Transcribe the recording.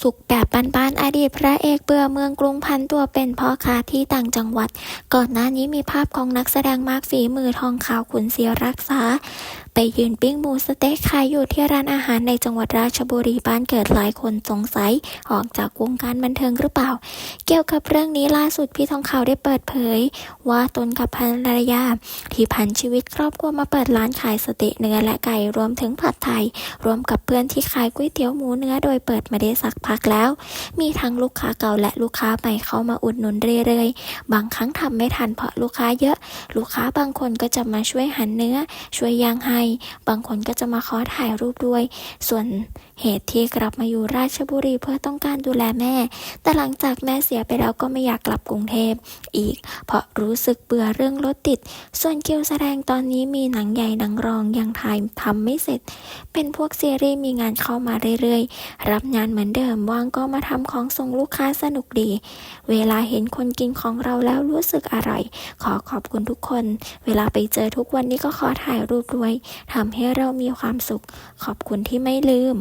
สุขแบบบ้านๆอดีตพระเอกเบื่อเมืองกรุงพันตัวเป็นพ่อค้าที่ต่างจังหวัด ก่อนหน้านี้มีภาพของนักแสดงมากฝีมือทองขาวขุนเสียรักษา ไปยืนปิ้งหมูสเต็กขายอยู่ที่ร้านอาหารในจังหวัดราชบุรีบ้านเกิดหลายคนสงสัย ออกจากวงการบันเทิงหรือเปล่า เกี่ยวกับเรื่องนี้ล่าสุดพี่ทองขาวได้เปิดเผย ว่าตนกับภรรยาที่พันชีวิตครอบครัวมาเปิดร้านขายสเต็กเนื้อและไก่รวมถึงผัดไทยรวมกับเพื่อนที่ขายก๋วยเตี๋ยวหมูเนื้อโดยเปิดมาได้สักพักแล้ว มีทั้งลูกค้าเก่าและลูกค้าใหม่เข้ามาอุดหนุนเรื่อยๆ บางครั้งทำไม่ทันเพราะลูกค้าเยอะ ลูกค้าบางคนก็จะมาช่วยหั่นเนื้อ ช่วยย่างให้บางคนก็จะมาขอถ่ายรูปด้วย ส่วนเหตุที่กลับมาอยู่ราชบุรีเพื่อต้องการดูแลแม่ แต่หลังจากแม่เสียไปแล้วก็ไม่อยากกลับกรุงเทพอีก เพราะรู้สึกเบื่อเรื่องรถติด ส่วนคิวแสดงตอนนี้มีหนังใหญ่หนังรองยังถ่ายทำไม่เสร็จ เป็นพวกซีรีส์มีงานเข้ามาเรื่อยๆ รับงานเหมือนเดิมว่างก็มาทำของส่งลูกค้าสนุกดี เวลาเห็นคนกินของเราแล้วรู้สึกอร่อย ขอขอบคุณทุกคน เวลาไปเจอทุกวันนี้ก็ขอถ่ายรูปด้วยทำให้เรามีความสุข ขอบคุณที่ไม่ลืม